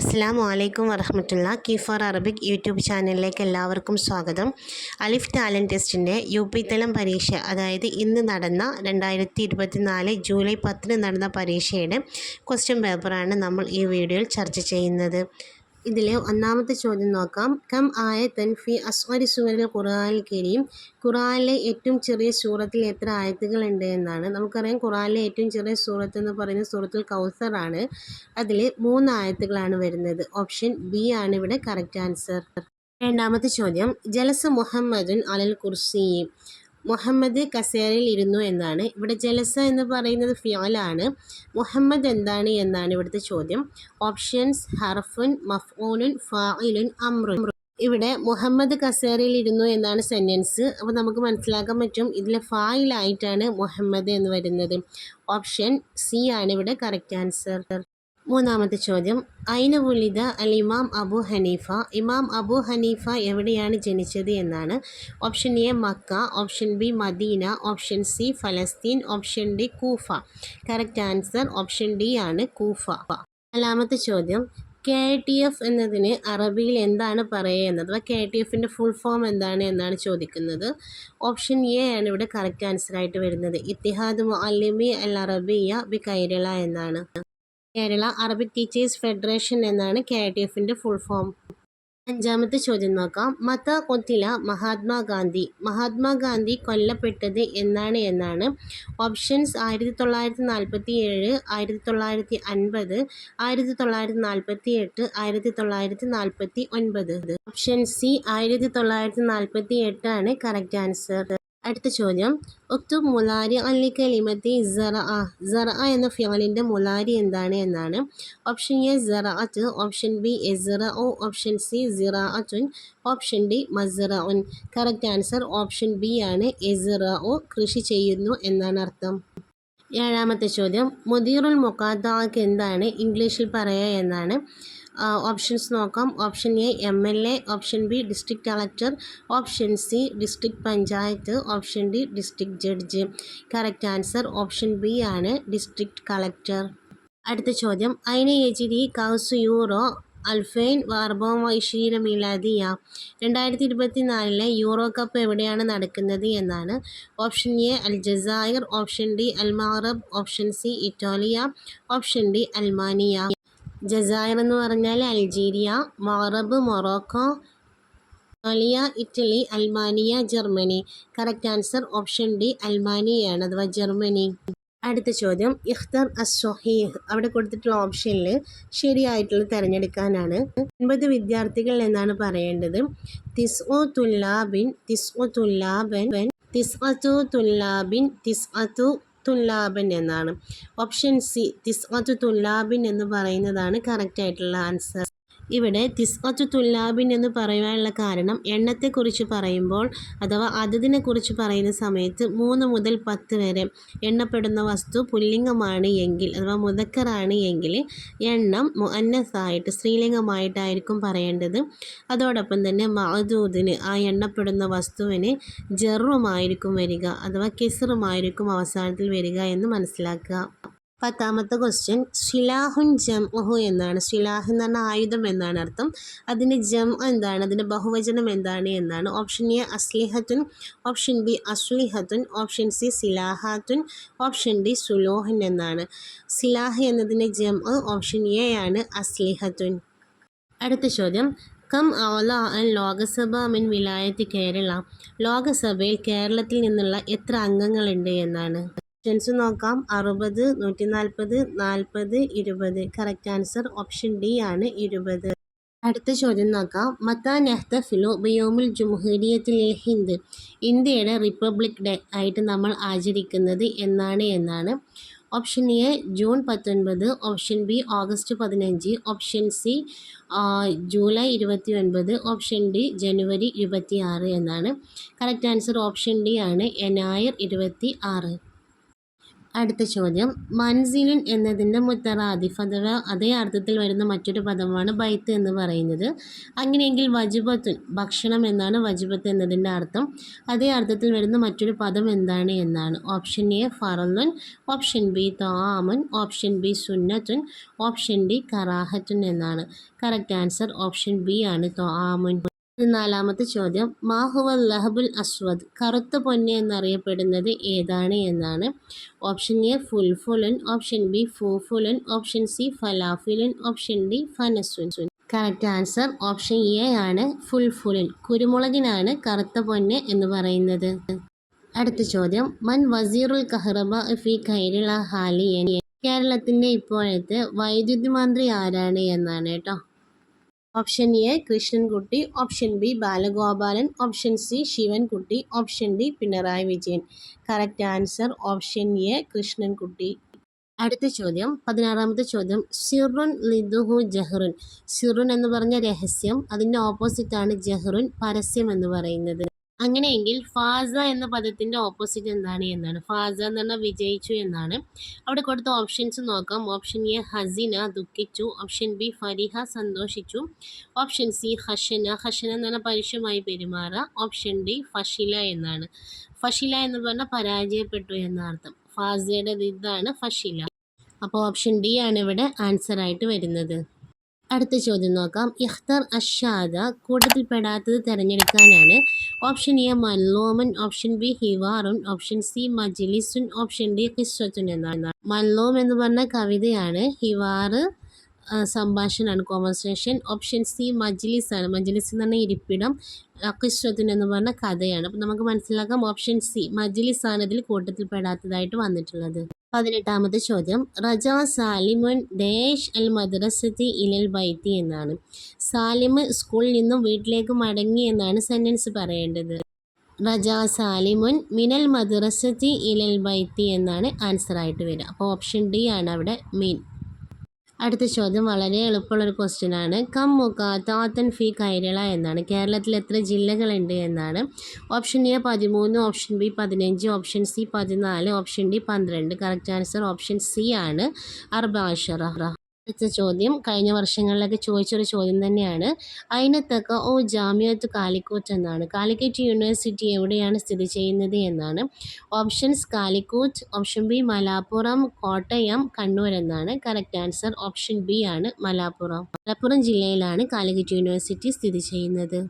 അസ്സാം വലൈക്കും വറഹമത്തുള്ള. കിഫർ അറബിക് യൂട്യൂബ് ചാനലിലേക്ക് എല്ലാവർക്കും സ്വാഗതം. അലിഫ് ടാലന്റ് ടെസ്റ്റിന്റെ യു പി തലം പരീക്ഷ അതായത് ഇന്ന് നടന്ന രണ്ടായിരത്തി ഇരുപത്തിനാല് ജൂലൈ പത്തിന് നടന്ന പരീക്ഷയുടെ ക്വസ്റ്റ്യൻ പേപ്പറാണ് നമ്മൾ ഈ വീഡിയോയിൽ ചർച്ച ചെയ്യുന്നത്. ഇതിൽ ഒന്നാമത്തെ ചോദ്യം നോക്കാം. കം ആയ തൻഫി അസ്വരി സൂറൽ ഖുറാനിൽ കരീം ഖുറാനിലെ ഏറ്റവും ചെറിയ സൂറത്തിൽ എത്ര ആയത്തുകൾ ഉണ്ട് എന്നാണ്. നമുക്കറിയാം ഖുറാനിലെ ഏറ്റവും ചെറിയ സൂറത്ത് എന്ന് പറയുന്ന സൂറത്തുൽ കൗസർ ആണ്. അതിൽ മൂന്ന് ആയത്തുകളാണ് വരുന്നത്. ഓപ്ഷൻ ബി ആണ് ഇവിടെ കറക്റ്റ് ആൻസർ. രണ്ടാമത്തെ ചോദ്യം. ജലസ മുഹമ്മദുൻ അലൽ കുർസി. മുഹമ്മദ് കസേരയിൽ ഇരുന്നു എന്നാണ്. ഇവിടെ ജലസ എന്ന് പറയുന്നത് ഫിയാലാണ്. മുഹമ്മദ് എന്താണ് എന്നാണ് ഇവിടുത്തെ ചോദ്യം. ഓപ്ഷൻസ് ഹർഫുൻ മഫ്ഊനുൻ ഫായിലുൻ അമ്രുൻ. ഇവിടെ മുഹമ്മദ് കസേരയിൽ ഇരുന്നു എന്നാണ് സെന്റൻസ് അപ്പോൾ നമുക്ക് മനസ്സിലാക്കാൻ പറ്റും ഇതിൽ ഫായിലായിട്ടാണ് മുഹമ്മദ് എന്ന് വരുന്നത്. ഓപ്ഷൻ സി ആണ് ഇവിടെ കറക്റ്റ് ആൻസർ മൂന്നാമത്തെ ചോദ്യം. ഐന വുലിദ അൽ ഇമാം അബു ഹനീഫ. ഇമാം അബു ഹനീഫ എവിടെയാണ് ജനിച്ചത് എന്നാണ് option A Mecca option B Medina option C ഫലസ്തീൻ option D Kufa. Correct answer option D ആണ് കൂഫ. നാലാമത്തെ ചോദ്യം. കെ ടി എഫ് എന്നതിന് അറബിയിൽ എന്താണ് പറയുക എന്നത്? അഥവാ കെ ടി എഫിന്റെ ഫുൾ ഫോം എന്താണ് എന്നാണ് ചോദിക്കുന്നത്. ഓപ്ഷൻ എ ആണ് ഇവിടെ കറക്റ്റ് ആൻസർ ആയിട്ട് വരുന്നത്. ഇത്തിഹാദ് മുഅല്ലിമി അൽ അറബിയ ബി കൈരള എന്നാണ്. കേരള അറബിക് ടീച്ചേഴ്സ് ഫെഡറേഷൻ എന്നാണ് കെ ഐ ടി എഫിന്റെ ഫുൾ ഫോം അഞ്ചാമത്തെ ചോദ്യം നോക്കാം. മത കൊത്തില മഹാത്മാഗാന്ധി മഹാത്മാഗാന്ധി കൊല്ലപ്പെട്ടത് എന്നാണ് എന്നാണ്. ഓപ്ഷൻസ് ആയിരത്തി തൊള്ളായിരത്തി നാൽപ്പത്തി ഏഴ് ആയിരത്തി തൊള്ളായിരത്തി അൻപത് ആയിരത്തി തൊള്ളായിരത്തി നാൽപ്പത്തി എട്ട് ആയിരത്തി തൊള്ളായിരത്തി നാൽപ്പത്തി ഒൻപത്. ഓപ്ഷൻ സി ആയിരത്തി തൊള്ളായിരത്തി നാൽപ്പത്തി എട്ടാണ് കറക്റ്റ് ആൻസർ അടുത്ത ചോദ്യം. ഒക്തുബ് മുലാരി അല്ലി കലിമത്തി സറ സറ എന്ന ഫിയാലിന്റെ മുലാരി എന്താണ് എന്നാണ്. ഓപ്ഷൻ എ സറഅത്ത് ഓപ്ഷൻ ബി എസറ ഓപ്ഷൻ സി സിറാഅത്തുൻ ഓപ്ഷൻ ഡി മസറ ഉൻ. കറക്റ്റ് ആൻസർ ഓപ്ഷൻ ബി ആണ്. എസറ കൃഷി ചെയ്യുന്നു എന്നാണ് അർത്ഥം. ഏഴാമത്തെ ചോദ്യം. മുദീറുൽ മുഖാദ്ദാക്ക് എന്താണ് ഇംഗ്ലീഷിൽ പറയുക എന്നാണ്. ഓപ്ഷൻസ് നോക്കാം. Option A M L A option B district collector option C district panchayat. Option D district judge correct answer option B ആണ് ഡിസ്ട്രിക്ട് കളക്ടർ അടുത്ത ചോദ്യം. അയിന എജിരി കൗസ് യൂറോ അൽഫൈൻ വാർബോ ഇഷീര മിലാദിയ. രണ്ടായിരത്തി ഇരുപത്തി നാലിലെ യൂറോ കപ്പ് എവിടെയാണ് നടക്കുന്നത് എന്നാണ്. ഓപ്ഷൻ എ അൽ ജസായർ. ഓപ്ഷൻ ഡി അൽമാറബ് ഓപ്ഷൻ സി ഇറ്റാലിയ. ഓപ്ഷൻ ഡി അൽമാനിയ. ജസായർ എന്ന് പറഞ്ഞാൽ അൾജീരിയ മറബ് മൊറോക്കോ ഇറ്റോലിയ ഇറ്റലി അൽമാനിയ Germany. Correct answer option D അൽമാനിയാണ് അഥവാ ജർമ്മനി. അടുത്ത ചോദ്യം ഇഖ്തർ അസ്വഹീഹ് അവിടെ കൊടുത്തിട്ടുള്ള ഓപ്ഷനിൽ ശരിയായിട്ടുള്ള തിരഞ്ഞെടുക്കാനാണ്. ഒൻപത് വിദ്യാർത്ഥികൾ എന്നാണ് പറയേണ്ടത്. തിസ്ഒ തുല്ലാബിൻ തിസ്ഒ തുല്ലാബൻ തിസ്അത്തു തുല്ലാബിൻ തിസ്അത്തു തുല്ലാബൻ എന്നാണ്. ഓപ്ഷൻ സി തിസ്അത്തു തുല്ലാബിൻ എന്ന് പറയുന്നതാണ് കറക്റ്റ് ആയിട്ടുള്ള ആൻസർ ഇവിടെ തിസ്അത്തു തുല്ലാബിൻ എന്ന് പറയുവാനുള്ള കാരണം എണ്ണത്തെക്കുറിച്ച് പറയുമ്പോൾ അഥവാ അതതിനെക്കുറിച്ച് പറയുന്ന സമയത്ത് മൂന്ന് മുതൽ പത്ത് വരെ എണ്ണപ്പെടുന്ന വസ്തു പുല്ലിംഗമാണ് എങ്കിൽ അഥവാ മുതക്കറാണ് എങ്കിൽ എണ്ണം മുഅന്നസായിട്ട് സ്ത്രീലിംഗമായിട്ടായിരിക്കും പറയേണ്ടത്. അതോടൊപ്പം തന്നെ മഅദൂദിന് ആ എണ്ണപ്പെടുന്ന വസ്തുവിന് ജറുമായിരിക്കും വരിക അഥവാ കിസറുമായിരിക്കും അവസാനത്തിൽ വരിക എന്ന് മനസ്സിലാക്കുക. പത്താമത്തെ ക്വസ്റ്റ്യൻ സിലാഹുൻ ജം ഒഹു എന്നാണ്. സിലാഹ് എന്ന് പറഞ്ഞാൽ ആയുധം എന്നാണ് അർത്ഥം. അതിന്റെ ജം എന്താണ്? അതിന്റെ ബഹുവചനം എന്താണ് എന്നാണ്. ഓപ്ഷൻ എ അസ്ലിഹത്തുൻ. ഓപ്ഷൻ ബി അസ്ലിഹത്തുൻ. ഓപ്ഷൻ സി സിലാഹാത്തുൻ ഓപ്ഷൻ ഡി സുലോഹൻ എന്നാണ്. സിലാഹ് എന്നതിന്റെ ജം ഓപ്ഷൻ എ ആണ് അസ്ലിഹത്തുൻ. അടുത്ത ചോദ്യം. കം ഓല ലോകസഭ മിൻ വിലായത്ത് കേരള. ലോകസഭയിൽ കേരളത്തിൽ നിന്നുള്ള എത്ര അംഗങ്ങളുണ്ട് എന്നാണ്. ഓപ്ഷൻസ് നോക്കാം. അറുപത് നൂറ്റി നാൽപ്പത് നാൽപ്പത് ഇരുപത്. കറക്റ്റ് ആൻസർ ഓപ്ഷൻ ഡി ആണ് ഇരുപത്. അടുത്ത ചോദ്യം നോക്കാം. മത്താ നെഹ്തഫിലു ബയോമിൽ ജംഹൂരിയത്തിൽ ഹിന്ദ്. ഇന്ത്യയുടെ റിപ്പബ്ലിക് ഡേ ആയിട്ട് നമ്മൾ ആചരിക്കുന്നത് എന്നാണ് എന്നാണ്. ഓപ്ഷൻ എ ജൂൺ പത്തൊൻപത്. ഓപ്ഷൻ ബി ഓഗസ്റ്റ് പതിനഞ്ച്. ഓപ്ഷൻ സി ജൂലൈ ഇരുപത്തി ഒൻപത് ഓപ്ഷൻ ഡി ജനുവരി ഇരുപത്തി ആറ് എന്നാണ്. കറക്റ്റ് ആൻസർ ഓപ്ഷൻ ഡി ആണ്. എനായർ ഇരുപത്തി ആറ് അടുത്ത ചോദ്യം. മൻസിലുൻ എന്നതിന്റെ മുത്തറാദിഫ് അഥവാ അതേ അർത്ഥത്തിൽ വരുന്ന മറ്റൊരു പദമാണ് ബൈത്ത് എന്ന് പറയുന്നത്. അങ്ങനെയെങ്കിൽ വജുബത്തുൻ ഭക്ഷണം എന്നാണ് വജുബത്ത് എന്നതിന്റെ അർത്ഥം. അതേ അർത്ഥത്തിൽ വരുന്ന മറ്റൊരു പദം എന്താണ് എന്നാണ്. ഓപ്ഷൻ എ ഫറലുൻ. ഓപ്ഷൻ ബി താമുൻ. ഓപ്ഷൻ ബി സുന്നത്തുൻ. ഓപ്ഷൻ ഡി കറാഹത്തുൻ എന്നാണ്. കറക്റ്റ് ആൻസർ ഓപ്ഷൻ ബി ആണ്. തൊആമുൻ നാലാമത്തെ ചോദ്യം. മാഹുവൽ ലഹബുൽ അസ്വദ്. കറുത്ത പൊന്ന് എന്നറിയപ്പെടുന്നത് ഏതാണ് എന്നാണ്. ഓപ്ഷൻ എ ഫുൽഫുലൻ. ഓപ്ഷൻ ബി ഫൂഫുലൻ. ഓപ്ഷൻ സി ഫലാഫുലൻ. ഓപ്ഷൻ ഡി ഫനസുൻ. കറക്റ്റ് ആൻസർ ഓപ്ഷൻ എ ആണ് ഫുൽഫുലൻ. കുരുമുളകിനാണ് കറുത്ത പൊന്ന് എന്ന് പറയുന്നത്. അടുത്ത ചോദ്യം. മൻ വസീറുൽ കഹ്റബ ഫി കൈരള ഹാലിയൻ. കേരളത്തിന്റെ ഇപ്പോഴത്തെ വൈദ്യുതി മന്ത്രി ആരാണ് എന്നാണ് കേട്ടോ. Option A Krishnankutty. Option B Balagopalan. Option C Sivankutty. Option D Pinarayi Vijayan. Correct answer option A Krishnankutty. അടുത്ത ചോദ്യം പതിനാറാമത്തെ ചോദ്യം. സിറുൻ ലിദുഹു ജഹ്റുൻ. സിറുൻ എന്ന് പറഞ്ഞ രഹസ്യം അതിന്റെ ഓപ്പോസിറ്റാണ് ജഹ്റുൻ പരസ്യം എന്ന് പറയുന്നത്. അങ്ങനെയെങ്കിൽ ഫാസ എന്ന പദത്തിന്റെ ഓപ്പോസിറ്റ് എന്താണ് എന്നാണ്. ഫാസ എന്ന് പറഞ്ഞാൽ വിജയിച്ചു എന്നാണ്. അവിടെ കൊടുത്ത ഓപ്ഷൻസ് നോക്കാം. ഓപ്ഷൻ എ ഹസിന ദുഃഖിച്ചു. ഓപ്ഷൻ ബി ഫരിഹ സന്തോഷിച്ചു. ഓപ്ഷൻ സി ഹഷന ഹഷന എന്ന് പറഞ്ഞാൽ പരുഷമായി പെരുമാറുക ഓപ്ഷൻ ഡി ഫഷില എന്നാണ്. ഫഷില എന്ന് പറഞ്ഞാൽ പരാജയപ്പെട്ടു എന്നർത്ഥം ഫാസയുടെ ഇതാണ് ഫഷില. അപ്പോൾ ഓപ്ഷൻ ഡി ആണ് ഇവിടെ ആൻസർ ആയിട്ട് വരുന്നത്. അടുത്ത ചോദ്യം നോക്കാം. ഇഖ്തർ അഷാദ കൂട്ടത്തിൽപ്പെടാത്തത് തിരഞ്ഞെടുക്കാനാണ്. ഓപ്ഷൻ എ മല്ലോമൻ ഓപ്ഷൻ ബി ഹിവാറുൻ. ഓപ്ഷൻ സി മജിലിസുൻ. ഓപ്ഷൻ ഡി ഹിസ്വത്തുൻ എന്നാണ്. മല്ലോം എന്ന് പറഞ്ഞ കവിതയാണ് ഹിവാറ്. സംഭാഷണമാണ് കോൺവെർസേഷൻ ഓപ്ഷൻ സി മജ്ലിസ് ആണ്. മജ്ലിസ് എന്ന് പറഞ്ഞാൽ ഇരിപ്പിടം ഖിസ്വത്തുൻ എന്ന് പറഞ്ഞ കഥയാണ്. അപ്പം നമുക്ക് മനസ്സിലാക്കാം ഓപ്ഷൻ സി മജ്ലിസ് ആണ് ഇതിൽ കൂട്ടത്തിൽപ്പെടാത്തതായിട്ട് വന്നിട്ടുള്ളത്. പതിനെട്ടാമത്തെ ചോദ്യം. റജ സാലിമുൻ ദേഷ് അൽ മദ്രസത്തി ഇലൽ ബൈത്തി എന്നാണ്. സാലിമ് സ്കൂളിൽ നിന്നും വീട്ടിലേക്ക് മടങ്ങി എന്നാണ് സെന്റൻസ് പറയേണ്ടത്. റജ സാലിമുൻ മിനൽ മദ്രസത്തി ഇലൽ ബൈത്തി എന്നാണ് ആൻസർ ആയിട്ട് വരിക. അപ്പോൾ ഓപ്ഷൻ ഡി ആണ് അവിടെ മീൻ അടുത്ത ചോദ്യം വളരെ എളുപ്പമുള്ളൊരു ക്വസ്റ്റ്യൻ ആണ്. കം താത്തൻ ഫി കൈരള എന്നാണ്. കേരളത്തിൽ എത്ര ജില്ലകളുണ്ട് എന്നാണ്. ഓപ്ഷൻ എ പതിമൂന്ന് ഓപ്ഷൻ ബി പതിനഞ്ച് ഓപ്ഷൻ സി പതിനാല് ഓപ്ഷൻ ഡി പന്ത്രണ്ട്. കറക്റ്റ് ആൻസർ ഓപ്ഷൻ സി ആണ്. അർബാഷറ അടുത്ത ചോദ്യം കഴിഞ്ഞ വർഷങ്ങളിലൊക്കെ ചോദിച്ചൊരു ചോദ്യം തന്നെയാണ്. അയിനത്തക്ക ഓ ജാമ്യത്ത് കാലിക്കോട്ട് എന്നാണ്. കാലിക്കറ്റ് യൂണിവേഴ്സിറ്റി എവിടെയാണ് സ്ഥിതി ചെയ്യുന്നത് എന്നാണ്. Options Calicut option B Malappuram Kottayam Kannur എന്നാണ്. കറക്റ്റ് ആൻസർ ഓപ്ഷൻ ബി ആണ് മലാപ്പുറം. മലപ്പുറം ജില്ലയിലാണ് കാലിക്കറ്റ് യൂണിവേഴ്സിറ്റി സ്ഥിതി ചെയ്യുന്നത്.